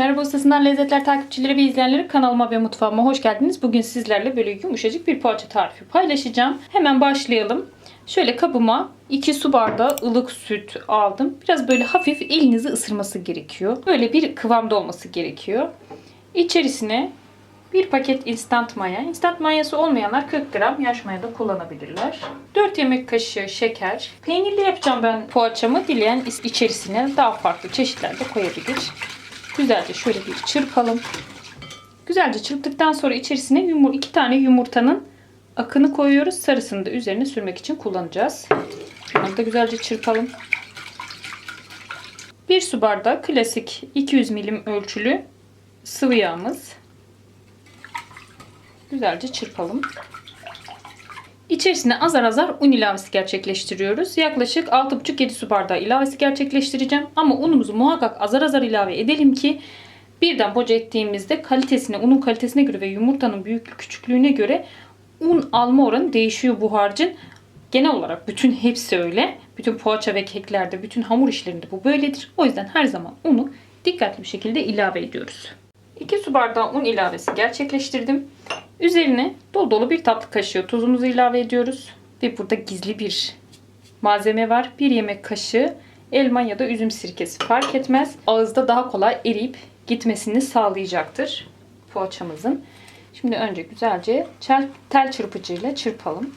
Merhaba ustasından lezzetler takipçileri ve izleyenleri kanalıma ve mutfağıma hoş geldiniz. Bugün sizlerle böyle yumuşacık bir poğaça tarifi paylaşacağım. Hemen başlayalım. Şöyle kabıma 2 su bardağı ılık süt aldım. Biraz böyle hafif elinizi ısırması gerekiyor. Böyle bir kıvamda olması gerekiyor. İçerisine bir paket instant maya. Instant mayası olmayanlar 40 gram yaş maya da kullanabilirler. 4 yemek kaşığı şeker. Peynirli yapacağım ben poğaçamı. Dileyen içerisine daha farklı çeşitler de koyabilir. Güzelce şöyle bir çırpalım. Güzelce çırptıktan sonra içerisine yumur, iki tane yumurtanın akını koyuyoruz. Sarısını da üzerine sürmek için kullanacağız. Şunları da güzelce çırpalım. 1 su bardağı klasik 200 milim ölçülü sıvı yağımız. Güzelce çırpalım. İçerisine azar azar un ilavesi gerçekleştiriyoruz. Yaklaşık 6,5-7 su bardağı ilavesi gerçekleştireceğim. Ama unumuzu muhakkak azar azar ilave edelim ki birden boca ettiğimizde kalitesine, unun kalitesine göre ve yumurtanın büyüklük küçüklüğüne göre un alma oranı değişiyor bu harcın. Genel olarak bütün hepsi öyle. Bütün poğaça ve keklerde, bütün hamur işlerinde bu böyledir. O yüzden her zaman unu dikkatli bir şekilde ilave ediyoruz. 2 su bardağı un ilavesi gerçekleştirdim. Üzerine dolu dolu bir tatlı kaşığı tuzumuzu ilave ediyoruz. Ve burada gizli bir malzeme var. 1 yemek kaşığı elma ya da üzüm sirkesi fark etmez. Ağızda daha kolay eriyip gitmesini sağlayacaktır poğaçamızın. Şimdi önce güzelce tel çırpıcıyla çırpalım.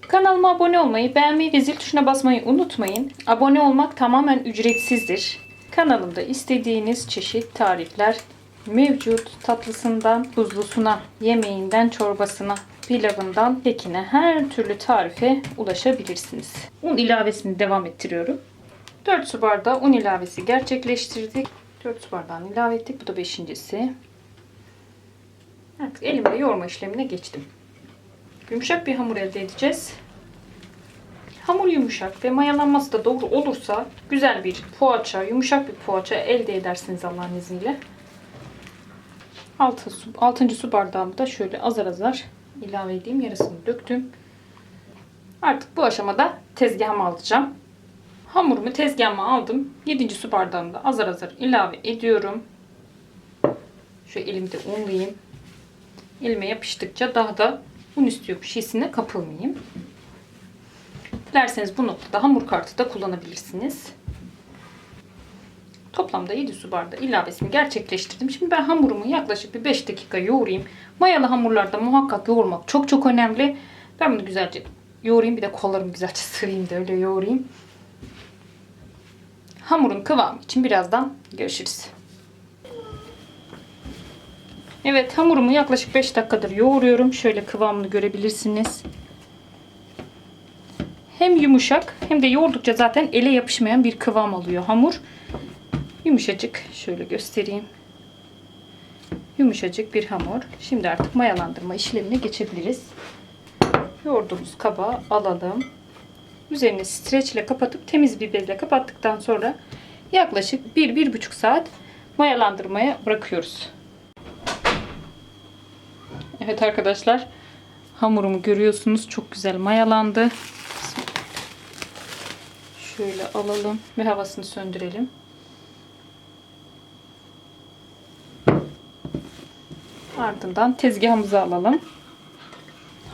Kanalıma abone olmayı, beğenmeyi ve zil tuşuna basmayı unutmayın. Abone olmak tamamen ücretsizdir. Kanalımda istediğiniz çeşit tarifler mevcut. Tatlısından tuzlusuna, yemeğinden çorbasına, pilavından kekine her türlü tarife ulaşabilirsiniz. Un ilavesini devam ettiriyorum. 4 su bardağı un ilavesi gerçekleştirdik. 4 su bardağını ilave ettik. Bu da beşincisi. Artık elimle yoğurma işlemine geçtim. Yumuşak bir hamur elde edeceğiz. Hamur yumuşak ve mayalanması da doğru olursa güzel bir poğaça, yumuşak bir poğaça elde edersiniz Allah'ın izniyle. 6 su, 6. su bardağımı da şöyle azar azar ilave edeyim. Yarısını döktüm. Artık bu aşamada tezgahıma alacağım. Hamurumu tezgahıma aldım. 7. su bardağını da azar azar ilave ediyorum. Şu elimde unlayayım. Elime yapıştıkça daha da un istiyormuş hissine kapılmayayım. Dilerseniz bu noktada hamur kartı da kullanabilirsiniz. Toplamda 7 su bardağı ilavesini gerçekleştirdim. Şimdi ben hamurumu yaklaşık bir 5 dakika yoğurayım. Mayalı hamurlarda muhakkak yoğurmak çok çok önemli. Ben bunu güzelce yoğurayım. Bir de kollarımı güzelce sıvayım da öyle yoğurayım. Hamurun kıvamı için birazdan görüşürüz. Evet hamurumu yaklaşık 5 dakikadır yoğuruyorum. Şöyle kıvamını görebilirsiniz. Hem yumuşak hem de yoğurdukça zaten ele yapışmayan bir kıvam alıyor hamur. Yumuşacık şöyle göstereyim. Yumuşacık bir hamur. Şimdi artık mayalandırma işlemine geçebiliriz. Yoğurduğumuz kaba alalım. Üzerini streç ile kapatıp temiz bir bezle kapattıktan sonra yaklaşık 1-1,5 saat mayalandırmaya bırakıyoruz. Evet arkadaşlar hamurumu görüyorsunuz çok güzel mayalandı. Şöyle alalım ve havasını söndürelim. Ardından tezgahımıza alalım.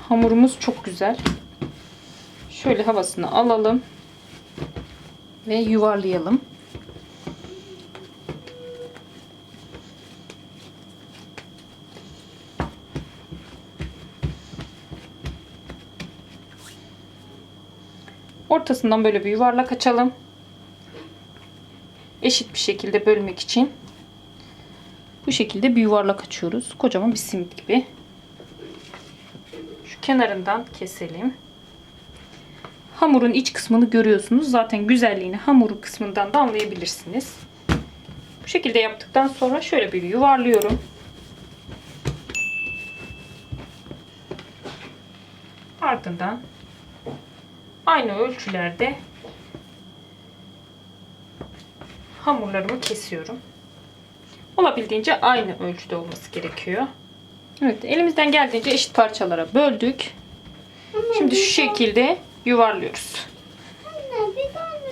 Hamurumuz çok güzel. Şöyle havasını alalım ve yuvarlayalım. Ortasından böyle bir yuvarlak açalım. Eşit bir şekilde bölmek için. Bu şekilde bir yuvarlak açıyoruz. Kocaman bir simit gibi. Şu kenarından keselim. Hamurun iç kısmını görüyorsunuz. Zaten güzelliğini hamurun kısmından da anlayabilirsiniz. Bu şekilde yaptıktan sonra şöyle bir yuvarlıyorum. Ardından aynı ölçülerde hamurlarımı kesiyorum olabildiğince aynı ölçüde olması gerekiyor. Evet elimizden geldiğince eşit parçalara böldük. Şimdi şu şekilde yuvarlıyoruz.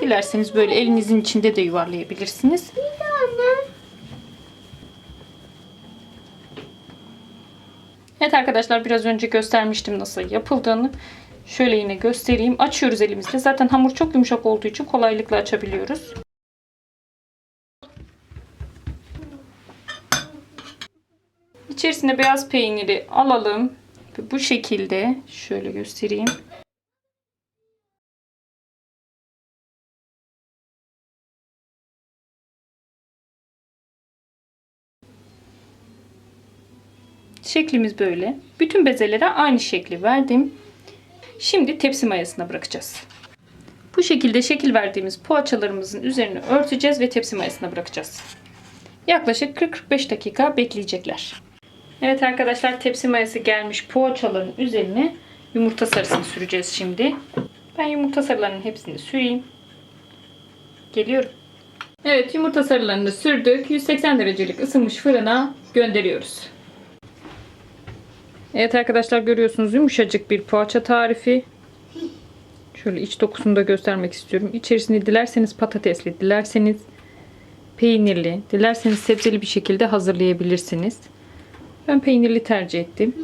Dilerseniz böyle elinizin içinde de yuvarlayabilirsiniz. Evet arkadaşlar biraz önce göstermiştim nasıl yapıldığını. Şöyle yine göstereyim. Açıyoruz elimizle. Zaten hamur çok yumuşak olduğu için kolaylıkla açabiliyoruz. İçerisine beyaz peyniri alalım. Bu şekilde şöyle göstereyim. Şeklimiz böyle. Bütün bezelere aynı şekli verdim. Şimdi tepsi mayasına bırakacağız. Bu şekilde şekil verdiğimiz poğaçalarımızın üzerine örteceğiz ve tepsi mayasına bırakacağız. Yaklaşık 40-45 dakika bekleyecekler. Evet arkadaşlar tepsi mayası gelmiş poğaçaların üzerine yumurta sarısını süreceğiz şimdi. Ben yumurta sarılarının hepsini süreyim. Geliyorum. Evet yumurta sarılarını sürdük. 180 derecelik ısınmış fırına gönderiyoruz. Evet arkadaşlar görüyorsunuz yumuşacık bir poğaça tarifi. Şöyle iç dokusunu da göstermek istiyorum. İçerisini dilerseniz patatesli, dilerseniz peynirli, dilerseniz sebzeli bir şekilde hazırlayabilirsiniz. Ben peynirli tercih ettim.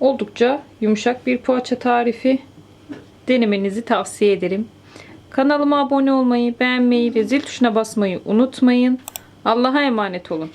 Oldukça yumuşak bir poğaça tarifi. Denemenizi tavsiye ederim. Kanalıma abone olmayı, beğenmeyi ve zil tuşuna basmayı unutmayın. Allah'a emanet olun.